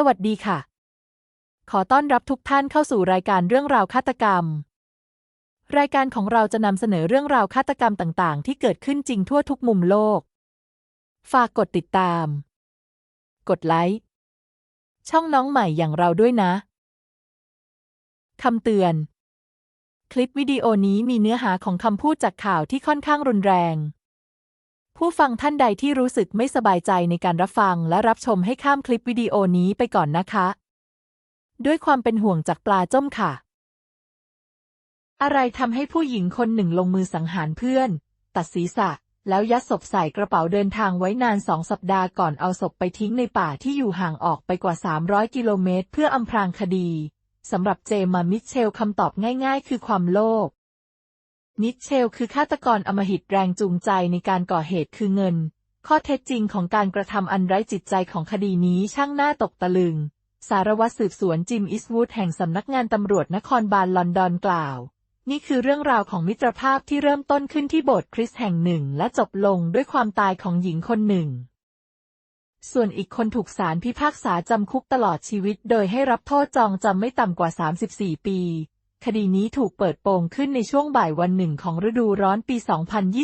สวัสดีค่ะ ขอต้อนรับทุกท่านเข้าสู่รายการเรื่องราวฆาตกรรม รายการของเราจะนำเสนอเรื่องราวฆาตกรรมต่างๆ ที่เกิดขึ้นจริงทั่วทุกมุมโลก ฝากกดติดตาม กดไลค์ ช่องน้องใหม่อย่างเราด้วยนะ คำเตือน คลิปวิดีโอนี้มีเนื้อหาของคำพูดจากข่าวที่ค่อนข้างรุนแรง ผู้ฟังท่านใดที่รู้สึกไม่สบายใจในการรับฟังและรับชมให้ข้ามคลิปวิดีโอนี้ไปก่อนนะคะ ด้วยความเป็นห่วงจากปลาจ้มค่ะ อะไรทำให้ผู้หญิงคนหนึ่งลงมือสังหารเพื่อน ตัดศีรษะ แล้วยัดศพใส่กระเป๋าเดินทางไว้นานสองสัปดาห์ก่อนเอาศพไปทิ้งในป่าที่อยู่ห่างออกไปกว่า 300 กิโลเมตร เพื่ออำพรางคดีสำหรับเจมมามิเชลคำตอบง่าย ๆ คือความโลภ มิเชลคือฆาตกรอมหิตแรงจูงใจในการก่อเหตุคือเงิน ข้อเท็จจริงของการกระทำอันไร้จิตใจของคดีนี้ช่างน่าตกตะลึง สารวัตรสืบสวนจิมอิสวูดแห่งสำนักงานตำรวจนครบาลลอนดอนกล่าว นี่คือเรื่องราวของมิตรภาพที่เริ่มต้นขึ้นที่โบสถ์คริสต์แห่งหนึ่งและจบลงด้วยความตายของหญิงคนหนึ่ง ส่วนอีกคนถูกศาลพิพากษาจำคุกตลอดชีวิต โดยให้รับโทษจองจำไม่ต่ำกว่า 34 ปี คดีนี้ถูกเปิดโปงขึ้นในช่วงบ่ายวันหนึ่งของฤดูร้อนปี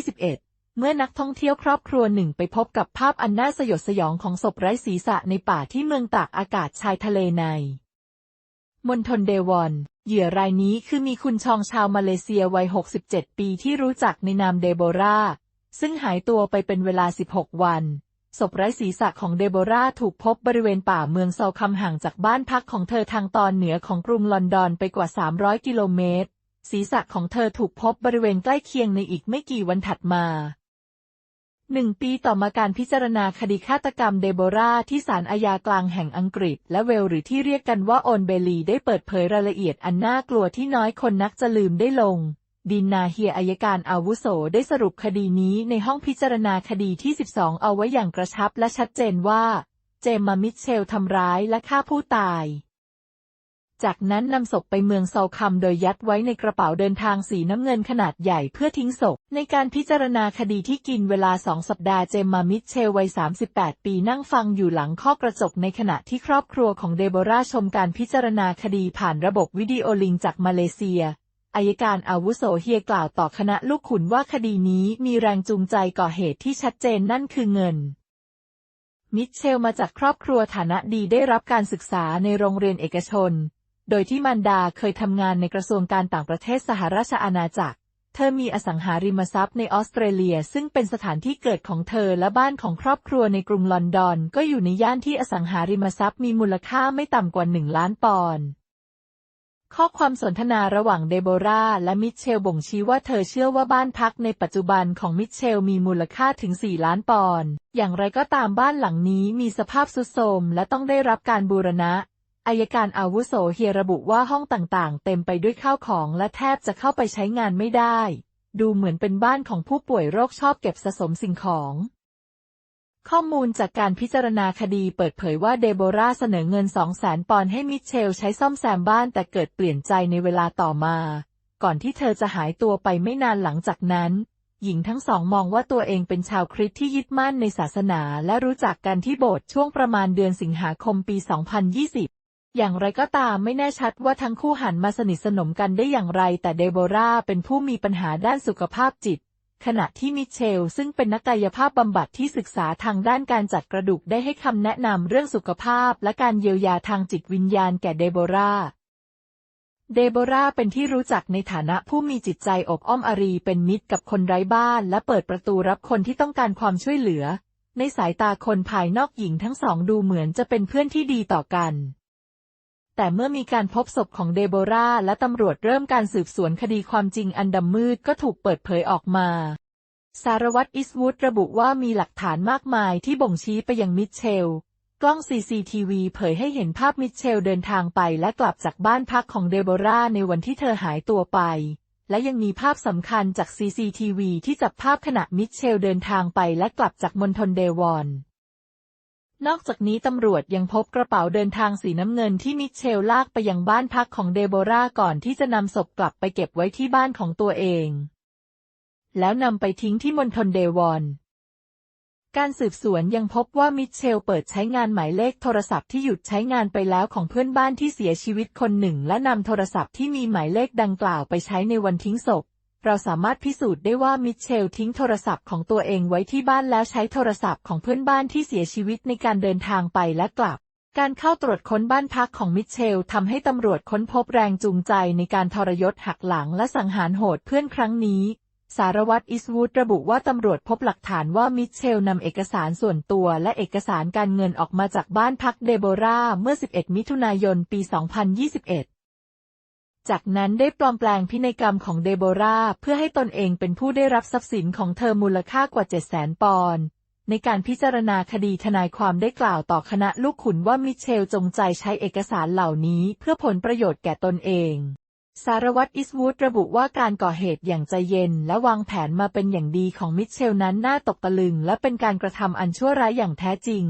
2021 เมื่อนักท่องเที่ยวครอบครัวหนึ่งไปพบกับภาพอันน่าสยดสยองของศพไร้ศีรษะในป่าที่เมืองตากอากาศชายทะเลในมณฑลเดวอนเหยื่อรายนี้คือมีคุณชองชาวมาเลเซียวัย 67 ปีที่รู้จักในนามเดโบราซึ่งหายตัวไปเป็นเวลา 16 วัน ศพไร้ศีรษะของเดโบราถูกพบบริเวณป่าเมืองเซาคัมห่างจากบ้านพักของเธอทางตอนเหนือของกรุงลอนดอนไปกว่า 300 กิโลเมตร ศีรษะของเธอถูกพบบริเวณใกล้เคียงในอีกไม่กี่วันถัดมาหนึ่งปีต่อมาการพิจารณาคดีฆาตกรรมเดโบราที่ศาลอาญากลางแห่งอังกฤษ และเวลหรือที่เรียกกันว่าโอนเบลีได้เปิดเผยรายละเอียดอันน่ากลัวที่น้อยคนนักจะลืมได้ลง ดินนาเฮียอายการอาวุโสได้สรุปคดีนี้ในห้องพิจารณาคดีที่ 12 เอาไว้อย่างกระชับและชัดเจนว่า เจมมามิเชลทำร้ายและฆ่าผู้ตาย จากนั้นนำศพไปเมืองเซาคัมโดยยัดไว้ในกระเป๋าเดินทางสีน้ำเงินขนาดใหญ่เพื่อทิ้งศพ ในการพิจารณาคดีที่กินเวลาสองสัปดาห์เจมมามิเชลวัย 38 ปีนั่งฟังอยู่หลังข้อกระจกในขณะที่ครอบครัวของเดโบราชมการพิจารณาคดีผ่านระบบวิดีโอลิงจากมาเลเซีย อายการอาวุโสเฮียกล่าวต่อคณะลูกขุนว่าคดีนี้มีแรงจูงใจก่อเหตุที่ชัดเจนนั่นคือเงิน มิเชลมาจากครอบครัวฐานะดีได้รับการศึกษาในโรงเรียนเอกชน โดยที่มารดาเคยทำงานในกระทรวงการต่างประเทศสหราชอาณาจักร เธอมีอสังหาริมทรัพย์ในออสเตรเลียซึ่งเป็นสถานที่เกิดของเธอและบ้านของครอบครัวในกรุงลอนดอน ก็อยู่ในย่านที่อสังหาริมทรัพย์มีมูลค่าไม่ต่ำกว่าหนึ่งล้านปอนด์ ข้อความสนทนาระหว่างเดโบราและมิเชลบ่งชี้ว่าเธอเชื่อว่าบ้านพักในปัจจุบันของมิเชลมีมูลค่าถึง 4 ล้านปอนด์ อย่างไรก็ตามบ้านหลังนี้มีสภาพทรุดโทรมและต้องได้รับการบูรณะ อายการอาวุโสเฮียระบุว่าห้องต่างๆ เต็มไปด้วยข้าวของและแทบจะเข้าไปใช้งานไม่ได้ ดูเหมือนเป็นบ้านของผู้ป่วยโรคชอบเก็บสะสมสิ่งของ ข้อมูลจากการพิจารณาคดีเปิดเผยว่าเดโบราเสนอเงิน 200,000ปอนด์ให้มิเชลใช้ซ่อมแซมบ้านแต่เกิดเปลี่ยนใจในเวลาต่อมา ก่อนที่เธอจะหายตัวไปไม่นานหลังจากนั้น หญิงทั้งสองมองว่าตัวเองเป็นชาวคริสต์ที่ยึดมั่นในศาสนาและรู้จักกันที่โบสถ์ช่วงประมาณเดือนสิงหาคมปี 2020อย่างไรก็ตามไม่แน่ชัดว่าทั้งคู่หันมาสนิทสนมกันได้อย่างไร แต่เดโบราเป็นผู้มีปัญหาด้านสุขภาพจิต ขณะที่มิเชล ซึ่งเป็นนักกายภาพบำบัดที่ศึกษาทางด้านการจัดกระดูกได้ให้คำแนะนำเรื่องสุขภาพและการเยียวยาทางจิตวิญญาณแก่เดโบราเดโบราเป็นที่รู้จักในฐานะผู้มีจิตใจอบอ้อมอารีเป็นมิตรกับคนไร้บ้านและเปิดประตูรับคนที่ต้องการความช่วยเหลือ ในสายตาคนภายนอกหญิงทั้งสองดูเหมือนจะเป็นเพื่อนที่ดีต่อกัน แต่เมื่อมีการพบศพของเดโบราและตำรวจเริ่มการสืบสวนคดีความจริงอันดำมืดก็ถูกเปิดเผยออกมา สารวัตรอิสวูดระบุว่ามีหลักฐานมากมายที่บ่งชี้ไปยังมิเชล กล้อง CCTV เผยให้เห็นภาพมิเชลเดินทางไปและกลับจากบ้านพักของเดโบราในวันที่เธอหายตัวไป และยังมีภาพสำคัญจาก CCTV ที่จับภาพขณะมิเชลเดินทางไปและกลับจากมณฑลเดวอน นอกจากนี้ตำรวจยังพบกระเป๋าเดินทางสีน้ำเงินที่มิเชลลากไปยังบ้านพักของเดโบราก่อนที่จะนำศพกลับไปเก็บไว้ที่บ้านของตัวเอง แล้วนำไปทิ้งที่มณฑลเดวอนการสืบสวนยังพบว่ามิเชลเปิดใช้งานหมายเลขโทรศัพท์ที่หยุดใช้งานไปแล้วของเพื่อนบ้านที่เสียชีวิตคนหนึ่ง และนำโทรศัพท์ที่มีหมายเลขดังกล่าวไปใช้ในวันทิ้งศพ เราสามารถพิสูจน์ได้ว่ามิเชลทิ้งโทรศัพท์ของตัวเองไว้ที่บ้านแล้วใช้โทรศัพท์ของเพื่อนบ้านที่เสียชีวิตในการเดินทางไปและกลับ การเข้าตรวจค้นบ้านพักของมิเชลทำให้ตำรวจค้นพบแรงจูงใจในการทรยศหักหลังและสังหารโหดเพื่อนครั้งนี้ สารวัตรอิสวูดระบุว่าตำรวจพบหลักฐานว่ามิเชลนำเอกสารส่วนตัวและเอกสารการเงินออกมาจากบ้านพักเดโบราเมื่อ 11 มิถุนายน ปี 2021 จากนั้นได้ปลอมแปลงพินัยกรรมของเดโบราเพื่อให้ตนเองเป็นผู้ได้รับทรัพย์สินของเธอมูลค่ากว่า 700,000 ปอนด์ในการพิจารณาคดีทนายความได้กล่าวต่อคณะลูกขุนว่ามิเชลจงใจใช้เอกสารเหล่านี้เพื่อผลประโยชน์แก่ตนเองสารวัตรอิสวูดระบุว่าการก่อเหตุอย่างใจเย็นและวางแผนมาเป็นอย่างดีของมิเชลนั้นน่าตกตะลึงและเป็นการกระทำอันชั่วร้ายอย่างแท้จริง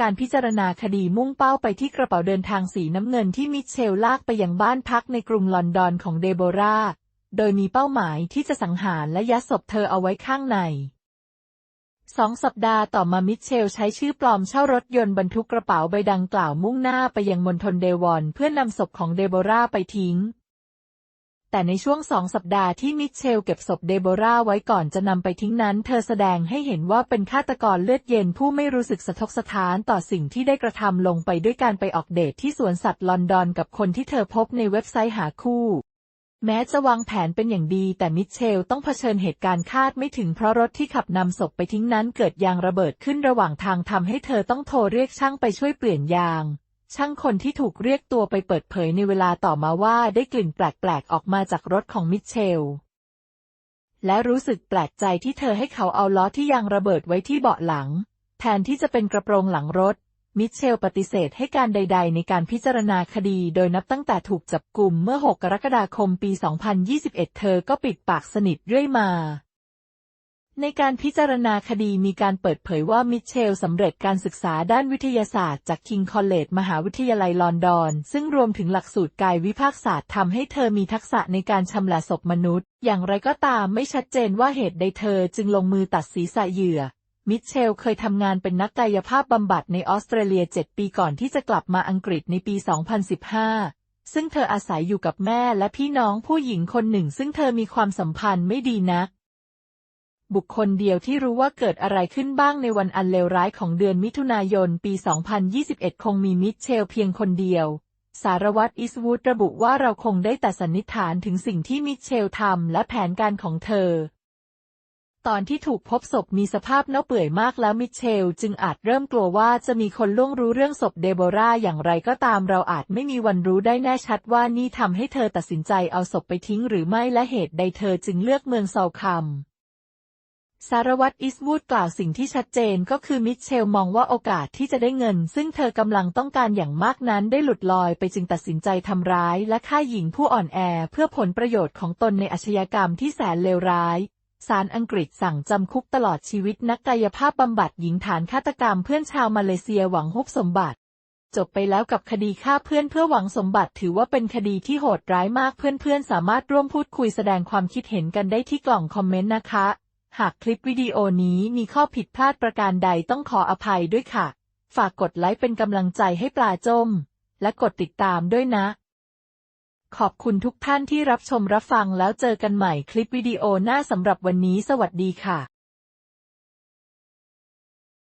การพิจารณาคดีมุ่งเป้าไปที่กระเป๋าเดินทางสีน้ำเงินที่มิเชลลากไปยังบ้านพักในกรุงลอนดอนของเดโบราโดยมีเป้าหมายที่จะสังหารและยัดศพเธอเอาไว้ข้างในสองสัปดาห์ต่อมามิเชลใช้ชื่อปลอมเช่ารถยนต์บรรทุกกระเป๋าใบดังกล่าวมุ่งหน้าไปยังมณฑลเดวอนเพื่อนำศพของเดโบราไปทิ้ง แต่ในช่วงสองสัปดาห์ที่มิเชลเก็บศพเดโบราไว้ก่อนจะนำไปทิ้งนั้น เธอแสดงให้เห็นว่าเป็นฆาตกรเลือดเย็นผู้ไม่รู้สึกสะทกสะท้านต่อสิ่งที่ได้กระทำลงไปด้วยการไปออกเดทที่สวนสัตว์ลอนดอนกับคนที่เธอพบในเว็บไซต์หาคู่แม้จะวางแผนเป็นอย่างดีแต่มิเชลต้องเผชิญเหตุการณ์คาดไม่ถึงเพราะรถที่ขับนำศพไปทิ้งนั้นเกิดยางระเบิดขึ้นระหว่างทางทำให้เธอต้องโทรเรียกช่างไปช่วยเปลี่ยนยาง ช่างคนที่ถูกเรียกตัวไปเปิดเผยในเวลาต่อมาว่าได้กลิ่นแปลกๆ ออกมาจากรถของมิเชล และรู้สึกแปลกใจที่เธอให้เขาเอาล้อที่ยางระเบิดไว้ที่เบาะหลัง แทนที่จะเป็นกระโปรงหลังรถ มิเชลปฏิเสธให้การใด ๆ ในการพิจารณาคดีโดยนับตั้งแต่ถูกจับกลุ่มเมื่อ 6 กรกฎาคมปี 2021 เธอก็ปิดปากสนิทเรื่อยมา ในการพิจารณาคดีมีการเปิดเผยว่ามิเชลสำเร็จการศึกษาด้านวิทยาศาสตร์จากคิงคอลเลจมหาวิทยาลัยลอนดอน ซึ่งรวมถึงหลักสูตรกายวิภาคศาสตร์ทำให้เธอมีทักษะในการชำละศพมนุษย์ อย่างไรก็ตามไม่ชัดเจนว่าเหตุใดเธอจึงลงมือตัดศีรษะเหยื่อ มิเชลเคยทำงานเป็นนักกายภาพบำบัดในออสเตรเลีย 7 ปีก่อนที่จะกลับมาอังกฤษในปี 2015ซึ่งเธออาศัยอยู่กับแม่และพี่น้องผู้หญิงคนหนึ่ง ซึ่งเธอมีความสัมพันธ์ไม่ดีนัก บุคคลเดียวที่รู้ว่าเกิดอะไรขึ้นบ้างในวันอันเลวร้ายของเดือนมิถุนายนปี 2021 คงมีมิเชลเพียงคนเดียว สารวัตรอิสวูดระบุว่าเราคงได้แต่สันนิษฐานถึงสิ่งที่มิเชลทำและแผนการของเธอ ตอนที่ถูกพบศพมีสภาพเน่าเปื่อยมากแล้วมิเชลจึงอาจเริ่มกลัวว่าจะมีคนล่วงรู้เรื่องศพเดโบราอย่างไรก็ตามเราอาจไม่มีวันรู้ได้แน่ชัดว่านี่ทำให้เธอตัดสินใจเอาศพไปทิ้งหรือไม่และเหตุใดเธอจึงเลือกเมืองซอลคัม สารวัตรอิสวูดกล่าวสิ่งที่ชัดเจนก็คือมิเชลมองว่าโอกาสที่จะได้เงิน ซึ่งเธอกำลังต้องการอย่างมากนั้นได้หลุดลอยไปจึงตัดสินใจทำร้ายและฆ่าหญิงผู้อ่อนแอเพื่อผลประโยชน์ของตนในอาชญากรรมที่แสนเลวร้ายศาลอังกฤษสั่งจำคุกตลอดชีวิตนักกายภาพบำบัดหญิงฐานฆาตกรรมเพื่อนชาวมาเลเซียหวังฮุบสมบัติ จบไปแล้วกับคดีฆ่าเพื่อนเพื่อหวังสมบัติถือว่าเป็นคดีที่โหดร้ายมากเพื่อนๆสามารถร่วมพูดคุยแสดงความคิดเห็นกันได้ที่กล่องคอมเมนต์นะคะ หากคลิปวิดีโอนี้มีข้อผิดพลาดประการใดต้องขออภัยด้วยค่ะ ฝากกดไลค์เป็นกำลังใจให้ปลาจม และกดติดตามด้วยนะ ขอบคุณทุกท่านที่รับชมรับฟังแล้วเจอกันใหม่คลิปวิดีโอหน้าสำหรับวันนี้สวัสดีค่ะ